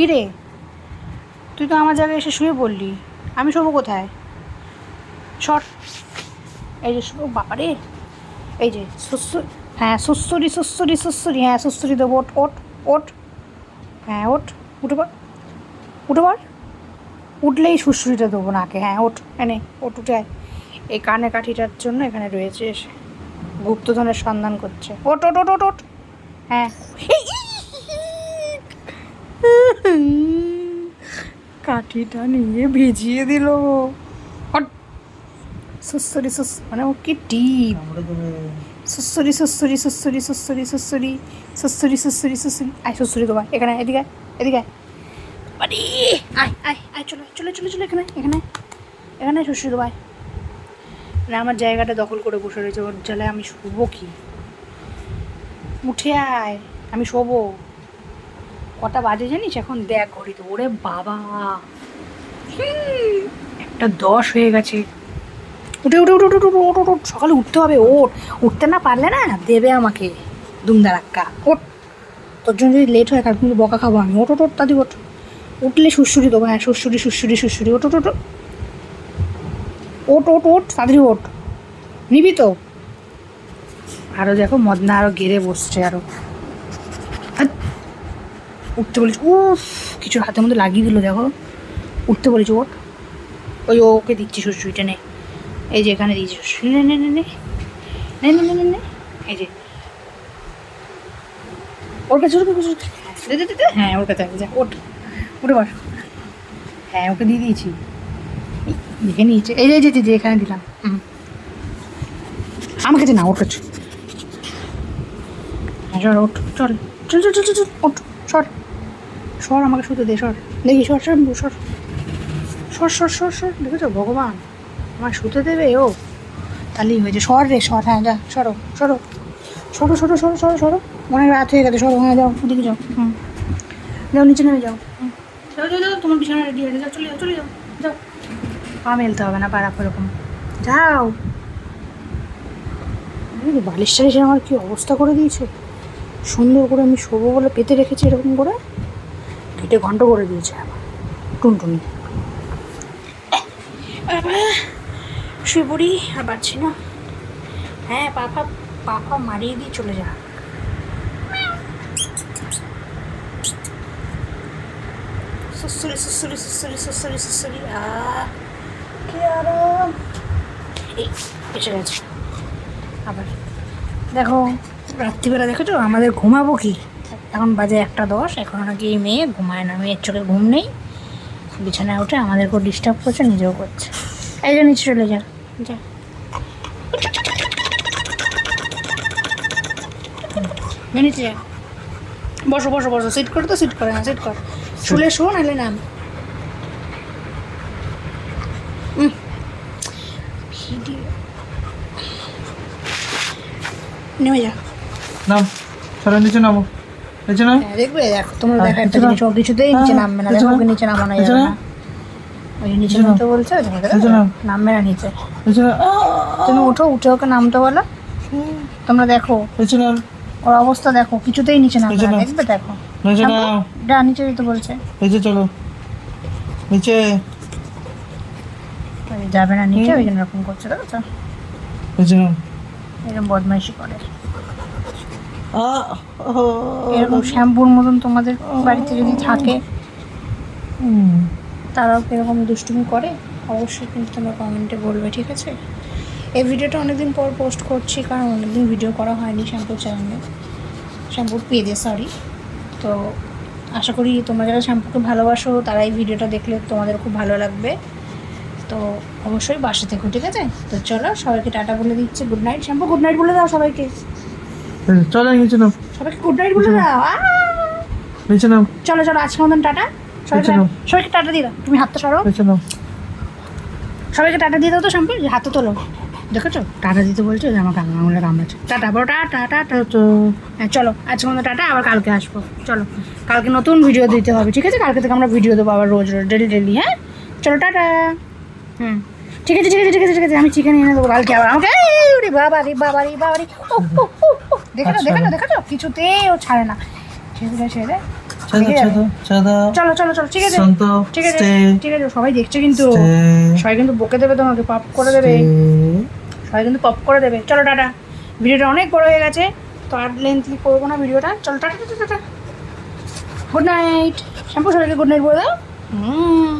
কী রে তুই তো আমার জায়গায় এসে শুয়ে পড়লি। আমি শোবো কোথায়? সর। এই যে শো বাবারে। এই যে সুস্থ হ্যাঁ সুস্থরি সুস্থরি সুস্থরি হ্যাঁ সুস্থরি দেবো ওট ওট ওট হ্যাঁ ওট উঠে পর উঠে পর উঠলেই সুশ্রুরিটা দেবো নাকে হ্যাঁ ওট এনে ওট উঠে এই কানে কাঠিটার জন্য এখানে রয়েছে এসে গুপ্তধনের সন্ধান করছে। ওট ওট ওট ওট ওট হ্যাঁ। কাঠিটা নিয়ে ভিজিয়ে দিল সুসরি সুস মানে ও কি টিপ সুসরি সুসরি সুসরি সুসরি সুসরি সুসরি সুসরি সুসরি আয় সুসরি তোমার এখানে এদিকে এদিকে। বাড়ি। আয় আয় আয় চলো চলে চলে চলো এখানে এখানে এখানে সুসরি দেবাই মানে আমার জায়গাটা দখল করে বসে রয়েছে ওর জালে আমি শুবো কি? উঠে আয় আমি শোবো। কটা বাজে জানিস? এখন দেখ ঘড়িতে ওরে বাবা। একটা দশ হয়ে গেছে। উঠে উঠে উঠে উঠে উঠে ওঠ ওঠ সকালে উঠতে হবে, ওঠ। উঠতে না পারলে না দেবে আমাকে, দুমদারাক্কা। ওঠ। তোর জন্য যদি লেট হয় কাল কিন্তু বকা খাব আমি। ওঠ ওঠ দাদি ওঠ। উঠলে সুসুরি দেবো হ্যাঁ সুসুরি সুসুরি সুসুরি ওঠ ওঠ ওঠ ওঠ। ওঠ ওঠ তাড়াতাড়ি ওঠ। নিবি তো? আরও দেখো, মদনা আরও গেড়ে বসছে আরও। উঠতে বলিস উফ কিছু হাতের মধ্যে লাগিয়ে দিল, দেখো। উঠতে বলিস ওট ওই ওকে দিচ্ছি সুসুরিটা নে। এই যে এখানে দিয়েছি সুসুরি নে নে নে নে। নে নে নে নে এই যে। ওর কাছে ওর কাছে দে, দে, দে। হ্যাঁ ওর কাছে যা ওঠ। উঠে বস। হ্যাঁ ওকে দিয়ে দিয়েছি। দেখে নিয়েছে এই যে যে, এখানে দিলাম। হুম। আমাকে দে না ওর কাছে। হ্যাঁ সর ওঠ। চল। চল চল চল চল চল ওঠ। সর। সর আমাকে শুতে দে সর। দেখি সর সর সর। সর সর সর সর, দেখেছ? ভগবান আমার শুতে দেবে ও? তাহলেই হয়েছে সর রে, সর হ্যাঁ যা, সরো সরো। সরো সরো সরো সরো সরো। অনেক রাত হয়ে গেছে। সরো হ্যাঁ যাও, ওদিকে যাও। হুম। যাও, নিচে নেমে যাও। যাও যাও যাও, তোমার বিছানা রেডি হয়ে যাও, চলে যাও চলে যাও। যাও। পা মেলতে হবে না, পা রাখো এরকম। যাও। বালিশ টালিশের আমার কি অবস্থা করে দিয়েছে? সুন্দর করে আমি শোবো বলে পেতে রেখেছি এরকম করে। কেটে ঘন্ট করে দিয়েছে আমার। টুনটুনি। শুয়ে পড়ি আর পারছি না হ্যাঁ পাপা পাপা মারিয়ে দিয়ে চলে যা সুসুরি সুসুরি সুসুরি সুসুরি সুসুরি কি আরাম। এই, এসে গেছে। আবার। দেখো, রাত্রিবেলা দেখেছ? আমাদের ঘুমাবো কি? এখন বাজে একটা দশ, এখন নাকি মেয়ে ঘুমায় না, মেয়ের চোখে ঘুম নেই। বিছানায় উঠে আমাদেরকেও ডিস্টার্ব করছে, নিজেও করছে। এই যে নিচে চলে যা। যা। নিচে যা। বসো বসো বসো। সিট করে তো সিট করে না সিট কর। শুলে শো, নাহলে নাম। নেমে যা। নাম। সরে নিচে নামো। নিচে নাম হ্যাঁ, দেখবে দেখো তোমরা হ্যাঁ, দেখো একটা জিনিস ও কিছুতেই নিচে হ্যাঁ, নামবে না। দেখো ওকে নিচে নামানো যাবে না? ওই নিচে নিচে নামতে বলছে দেখো, দেখো, নিচে দেখো। নাও। নামবে না নিচে। নিচে তুমি উঠো উঠে ওকে নামতে বলো। তোমরা দেখো ওর অবস্থা দেখো কিছুতেই নিচে নামবে না। দেখবে দেখো। নিচে। নাও নিচে যেতে বলছে। নিচে চলো। নিচে। যাবে না নিচে ওই জন্য এরকম করছে দেখো তো এরকম বদমাইশি করে। এরকম শ্যাম্পুর মতন তোমাদের বাড়িতে যদি থাকে তারাও কীরকম দুষ্টুমি করে? অবশ্যই কিন্তু তোমরা কমেন্টে বলবে ঠিক আছে? এই ভিডিওটা অনেকদিন পর পোস্ট করছি কারণ অনেকদিন ভিডিও করা হয়নি শ্যাম্পুর চ্যানেলে শ্যাম্পুর পেজে সরি তো আশা করি তোমরা যারা শ্যাম্পুকে ভালোবাসো তারা এই ভিডিওটা দেখলে তোমাদের খুব ভালো লাগবে। তো অবশ্যই বাসা থেকো ঠিক আছে? তো চলো সবাইকে টাটা বলে দিচ্ছি। Good night shampoo. Good night বলে দাও সবাইকে। চলো নিচে নাম। সবাইকে গুড নাইট বলে দাও। নিচে নাম। চলো চলো আজকে মতন টাটা। সবাইকে চলো। সবাইকে টাটা দিয়ে দাও। তুমি হাতটা সরো। নিচে নাম। সবাইকে টাটা দিয়ে দাও তো শ্যাম্পু হাতে তোলো। দেখেছ? টাটা দিতে বলছো যে আমার কামড়া আঙুলে কামড়াচ্ছে। টাটা বড় টাটা টাটা তো হ্যাঁ চলো আজকে মতো টাটা। আবার কালকে আসব। চলো কালকে নতুন ভিডিও দিতে হবে ঠিক আছে? কালকে থেকে আমরা ভিডিও দেবো আবার রোজ রোজ ডেলি ডেলি হ্যাঁ? চলো টাটা। হুম। ঠিক আছে ঠিক আছে ঠিক আছে ঠিক আছে। আমি চিকেন এনে দেবো কালকে আবার। আমাকে বাবা রে বাবা রে বাবা রে ও, ও। দেখে না দেখে না দেখে না কিছুতেই ও ছাড়ে না। দে, ছেড়ে চলো চলো চলো ঠিক আছে। ঠিক আছে ঠিক আছে সবাই দেখছে কিন্তু। সবাই কিন্তু বকে দেবে তোমাকে পপ করে দেবে। সবাই কিন্তু পপ করে দেবে। চলো টাটা। ভিডিওটা অনেক বড় হয়ে গেছে তো আর লেন্থলি করব না ভিডিওটা। চলো টাটা টাটা টাটা। গুড নাইট শ্যাম্পু সবাইকে গুড নাইট বলে দাও। হুম।